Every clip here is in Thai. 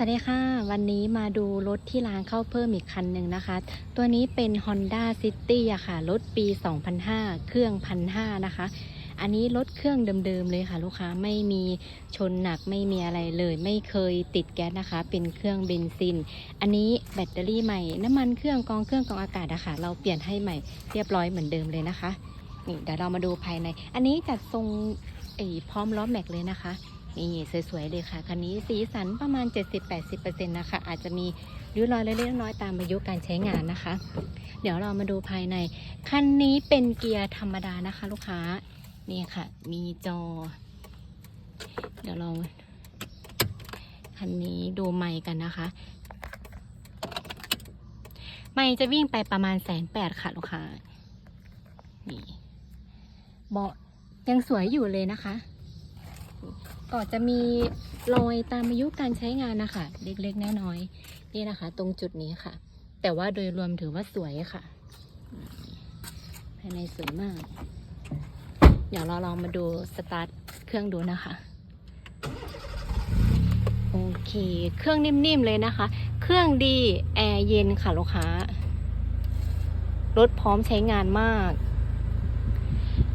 สวัสดีค่ะ วันนี้มาดูรถที่ร้านเข้าเพิ่มอีกคันหนึ่งนะคะ ตัวนี้เป็น Honda City อะค่ะ รถปี 2005 เครื่อง 1,500 นะคะ อันนี้รถเครื่องเดิมๆเลยค่ะ ลูกค้าไม่มีชนหนักไม่มีอะไรเลย ไม่เคยติดแก๊สนะคะ เป็นเครื่องเบนซิน อันนี้แบตเตอรี่ใหม่ น้ำมันเครื่องกองเครื่องกองอากาศอะค่ะ เราเปลี่ยนให้ใหม่เรียบร้อยเหมือนเดิมเลยนะคะ นี่เดี๋ยวเรามาดูภายใน อันนี้จัดทรงพร้อมล้อแม็กเลยนะคะ นี่สวยๆเลยค่ะคันนี้สีสันประมาณ 70-80%นะคะอาจจะมีริ้วรอยเล็กๆน้อยๆตามอายุการใช้งานนะคะ เดี๋ยวเรามาดูภายใน คันนี้เป็นเกียร์ธรรมดานะคะ ลูกค้านี่ค่ะ มีจอ เดี๋ยวเราคันนี้ดูไมค์กันนะคะ ไมค์จะวิ่งไปประมาณแสนแปดค่ะลูกค้านี่เบาะยังสวยอยู่เลยนะคะ ก็จะมีรอยตามอายุการใช้งานนะคะเล็กๆน้อยๆนี่นะคะ ตรงจุดนี้ค่ะ แต่ว่าโดยรวมถือว่าสวยค่ะ ภายในสวยมาก เดี๋ยวเราลองมาดูสตาร์ทเครื่องดูนะคะโอเค เครื่องนิ่มๆเลยนะคะ เครื่องดี แอร์เย็นค่ะลูกค้า รถพร้อมใช้งานมาก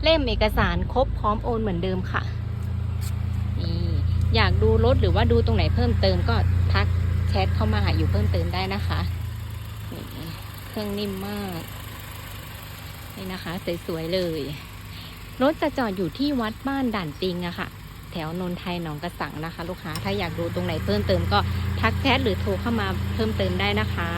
เล่มเอกสารครบพร้อมโอนเหมือนเดิมค่ะ อยากดูรถหรือว่าดูตรงไหนเพิ่มเติมก็ทักแชทเข้ามาหาอยู่เพิ่มเติมได้นะคะนี่เครื่องนิ่มมาก นี่นะคะ สวยๆเลย รถจะจอดอยู่ที่วัดบ้านด่านติงอะค่ะ แถวนนทไทยหนองกระสังนะคะ ลูกค้าถ้าอยากดูตรงไหนเพิ่มเติมก็ทักแชทหรือโทรเข้ามาเพิ่มเติมได้นะคะ